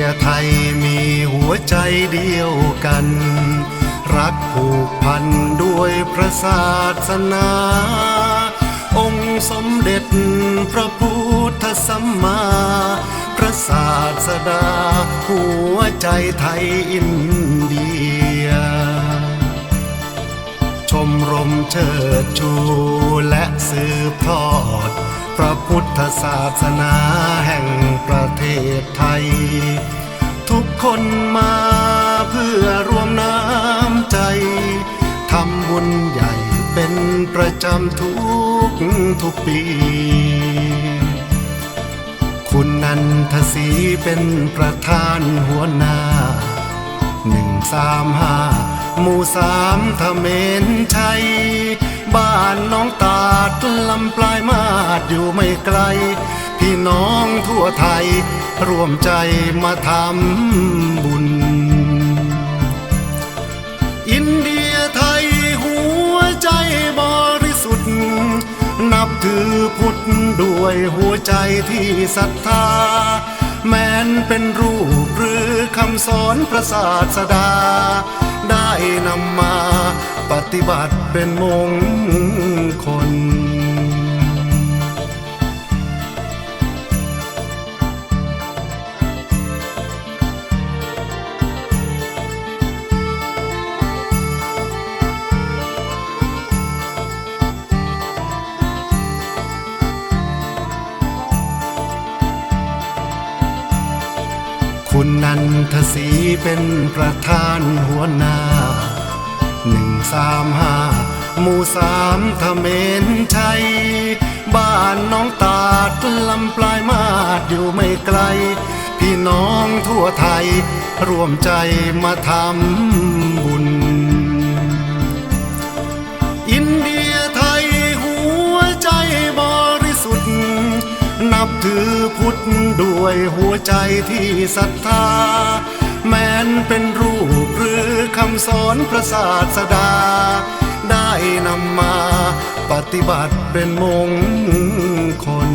ยไทยมีหัวใจเดียวกัน รักผูกพันด้วยพระศาสนา องค์สมเด็จพระพุทธสัมมา พระศาสดา หัวใจไทยอินเดีย ชมรมเชิดชูและสืบทอด พระพุทธศาสนาแห่ง นมาเพื่อรวมน้ำใจทำบุญใหญ่เป็นประจำทุกทุกปี คุณนันทศรีเป็นประธานหัวหน้าหนึ่งสามห้าหมู่สามทะเมนชัย บ้านน้องตาดลำปลายมาดอยู่ไม่ไกล พี่น้องทั่วไทย ร่วมใจมาทำบุญ อินเดียไทยหัวใจบริสุทธิ์ นับถือพุทธด้วยหัวใจที่ศรัทธา แม้นเป็นรูปหรือคำสอนพระศาสดา ได้นำมาปฏิบัติเป็นมงคล คุณนันทศรีเป็นประธานหัวหน้าหนึ่งสามห้าหมู่สามทะเมนชัย บ้านน้องตาดลำปลายมาดอยู่ไม่ไกล พี่น้องทั่วไทย ร่วมใจมาทำบุญ ถือพุทธด้วยหัวใจที่ศรัทธา แม้นเป็นรูปหรือคำสอนพระศาสดา ได้นำมาปฏิบัติเป็นมงคล